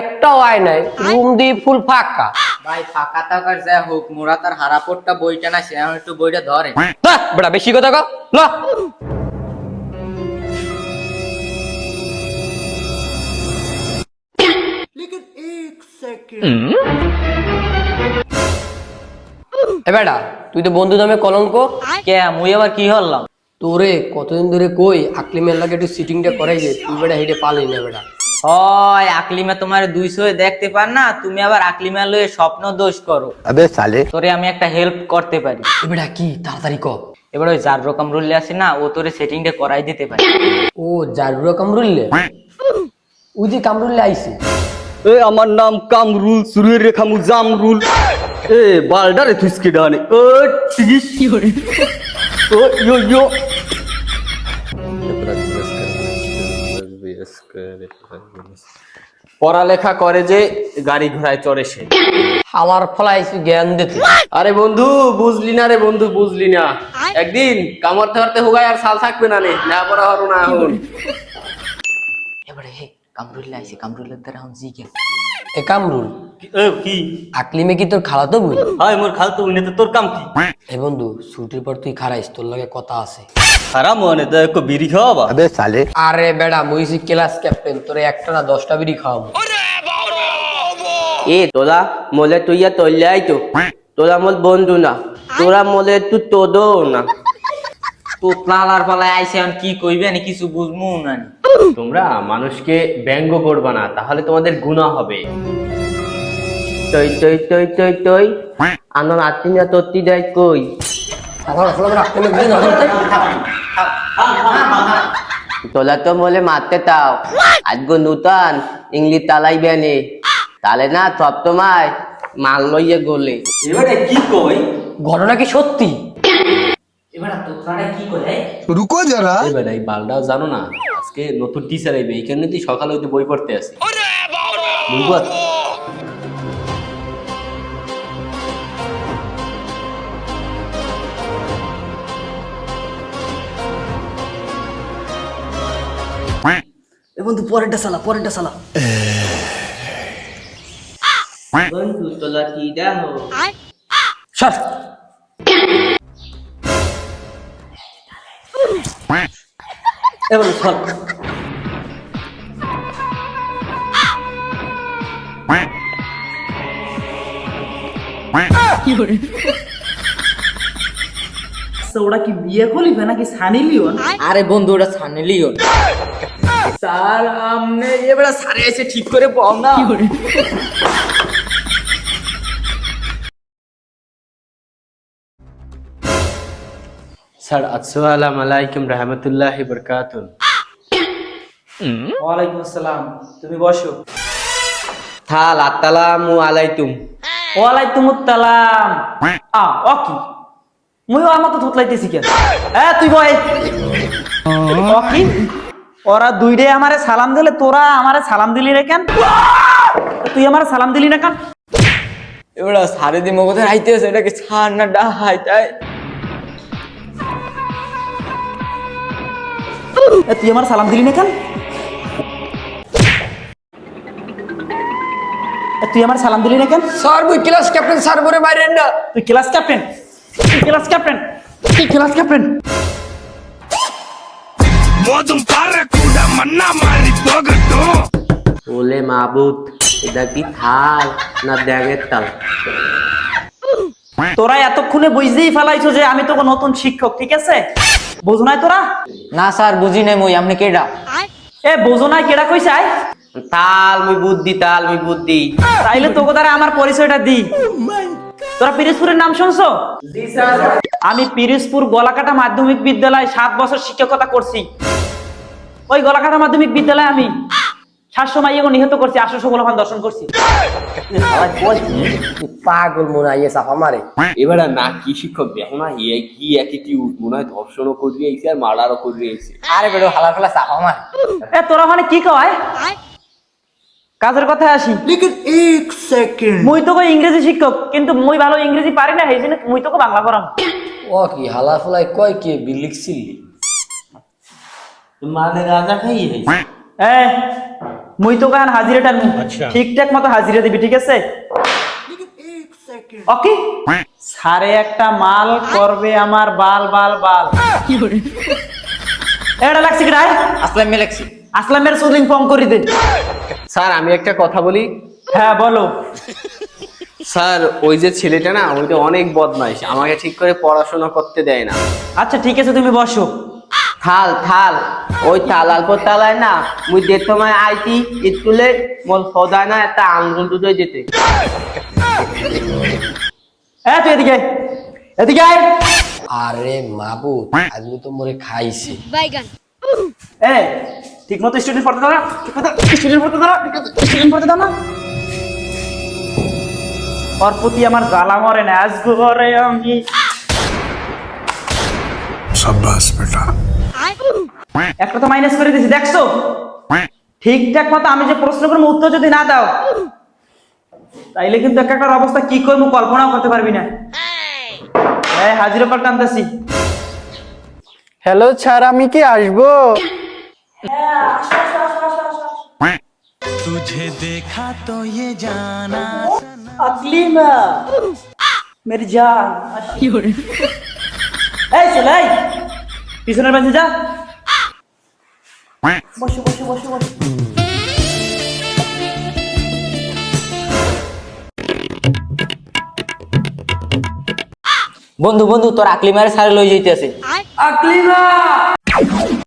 একটাও আয় নাই রুম দি ফুল ফাঁকা। ভাই ফাঁকা থাকার যা হোক মোরা তার বইটা না সে একটু বইটা ধরে। বেশি কথা কো এ বেটা তুই তো বন্ধু নামে কলঙ্ক। কে মুই আবার কি হলাম? তোরে কতদিন ধরে কই? আকলিমের লাগে একটু সিটিংটা করাই যে তুই বেটা হেঁটে পালি না বেটা। হয় আকলিমা তোমার দুইশো দেখতে পার না? তুমি আবার আকলিমা লয়ে স্বপ্ন দোষ করো। আবে সালে। তোরে আমি একটা হেল্প করতে পারি। বেটা কি? তাড়াতাড়ি ক। এবার ওই জাররো কামরুল্লে আছে না ও তোরে সেটিংটা করাই দিতে পারে। ও জাররো কামরুল্লে? ওই যে কামরুল্লে আইছে। এ আমার নাম কামরুল সুরের রেখামু জামরুল। এ বালডারে তুই স্কিডানে ও টিস কি ও পড়ালেখা করে যে গাড়ি ঘোড়ায় চড়ে সে। আমার ফলাইছে জ্ঞান দিতে? আরে বন্ধু বুঝলি না রে বন্ধু বুঝলি না। একদিন কামড়তে হারতে হোগায় আর সাল থাকবে না নে। না পড়া হরো না এখন। এবারে হে কামরুল্লা আইছে দ্বারা জি জিজ্ঞা এ কামরুল কি আকলিমে কি? তোর খালাতো মোর খালাতো তোর কাম কি? এ বন্ধু ছুটির পর তুই খারাইস তোর লগে কথা আছে। মনে তো বিড়ি খাওয়াবা আবে সালে। আরে বেডা ক্লাস ক্যাপ্টেন তোরে একটা না দশটা বিড়ি খাওয়াবো। এ তোরা মোলে তুই আর তল্লাই তো। তোরা মোল বন্ধু না তোরা মলে তু তোদো না। তো প্লালার পালায় আইসে আমি কি কইবে আমি কিছু বুঝমু না তোমরা মানুষকে ব্যঙ্গ করবা না তাহলে তোমাদের গুণা হবে। তৈ তৈ তৈ তৈ তৈ তত্তি দেয় কই তোলা তো বলে মারতে তাও। আজগো নূতন ইংলিশ তালাই বেনে। তালে না সব তোমায় মাল লইয়ে গলে। এবারে কি কই? ঘটনা কি সত্যি? জানো না আজকে নতুন টিচার আইবে তুই সকালে বই পড়তে আসি। বন্ধু পরেরটা সালা পরেরটা সালা। বন্ধু তোলা কি দেখো সর। এবার সর। ওরা কি বিয়ে করলিবে নাকি সানি লিওন আরে বন্ধু ওটা ছানেলিও স্যার আমনে এবারে সারে এসে ঠিক করে পাও না। স্যার আসসালামু আলাইকুম রহমতুল্লাহ বরকাতুন ওয়ালাইকুম আসসালাম তুমি বসো। থাল আলাইকুম। ওয়ালাইকুম আসসালাম। আ ও কি? মুই ওর মতো থুতলাইতেছি কেন? এ তুই বয়। ও কি? ওরা দুইটে আমারে সালাম দিলে তোরা আমারে সালাম দিলি রে কেন? তুই আমার সালাম দিলি না কেন? এবারে সারে দি মগদের হাইতে আছে এটাকে ছাড় না ডা হাইতাই তুই। আমার সালাম দিলি না কেন? তুই আমার সালাম দিলি না কেন? স্যার মুই ক্লাস ক্যাপ্টেন স্যার বলে বাইরে না। তুই ক্লাস ক্যাপ্টেন? তুই ক্লাস ক্যাপ্টেন? তুই ক্লাস ক্যাপ্টেন? போதும் பாற கூட மண்ணா மாறி போகட்டும் ওলে মাবুত এটা কি না ব্যাগের তাল তোরা এতক্ষণে বুঝতেই ফেলাইছো যে আমি তোকে নতুন শিক্ষক ঠিক আছে? বুঝো নাই তোরা? না স্যার বুঝি নাই মুই আপনি কেডা? এ বুঝো নাই কেডা কইছে আই তাল মুই বুদ্ধি তাল মুই বুদ্ধি। তাইলে তোকে দ্বারা আমার পরিচয়টা দি। oh তোরা পিরিসপুরের নাম শুনছো? জি স্যার। আমি পিরিসপুর গলাকাটা মাধ্যমিক বিদ্যালয়ে সাত বছর শিক্ষকতা করছি। ওই গলাকাটা মাধ্যমিক বিদ্যালয়ে আমি সাতশো মাইয়াকে নিহত করছি আটশো গোলাপান দর্শন করছি। পাগল মনে হয় চাপা মারে। এবারে না কি শিক্ষক দেখো না এ কি অ্যাটিটিউড মনে হয় ধর্ষণও করবি আইছে আর মার্ডারও করবি আইছে আরে বেড়ো হালা ফালা চাপা মার। এ তোরা ওখানে কি কয়? কাজের কথায় আসি। লেকিন এক সেকেন্ড মুই তোকে ইংরেজি শিক্ষক কিন্তু মুই ভালো ইংরেজি পারি না সেই জন্য মুই তোকে বাংলা করাম ও কি হালা ফলাই কয় কি বিলিক সিল্লি? মানে রাজা খাই এ মুই তো কান হাজিরাটা নি ঠিকঠাক মতো হাজিরা দিবি ঠিক আছে? ওকে? সারে একটা মাল করবে আমার বাল বাল বাল। এটা লাগছে কি রায় আসলাম আসলামের সুদিন ফোন করি দে। স্যার আমি একটা কথা বলি। হ্যাঁ বলো। স্যার ওই যে ছেলেটা না ওইটা অনেক বদমাইশ আমাকে ঠিক করে পড়াশোনা করতে দেয় না। আচ্ছা ঠিক আছে তুমি বসো। থাল থাল। ওই থাল পর তালায় না মুই দেড় সময় আইতি স্কুলে মোর সদায় না একটা আঙ্গুল দুটোই যেতে হ্যাঁ তুই এদিকে এদিকে আয়। আরে মাবুদ আজকে তো মরে খাইছে। বাইগান। এ ঠিক মতো স্টুডেন্ট পড়তে দাও না। ঠিক মতো স্টুডেন্ট পড়তে দাও না। স্টুডেন্ট পড়তে দাও না। ওর প্রতি আমার জ্বালা মরে না আজ ঘরে আমি। একটা তো মাইনাস করে দিয়েছি দেখছ? ঠিকঠাক মতো আমি যে প্রশ্ন করব উত্তর যদি না দাও তাইলে কিন্তু একটা একটা অবস্থা কি করব কল্পনাও করতে পারবি না। এই হাজির পর টানতেছি। হ্যালো স্যার আমি কি আসব? আকলিমা মেরি জান এই চলে এই পিছনের বেঞ্চে যা। বসো বসো বসো বসো। বন্ধু বন্ধু তোর আকলিমারে সারে লই যাইতেছে।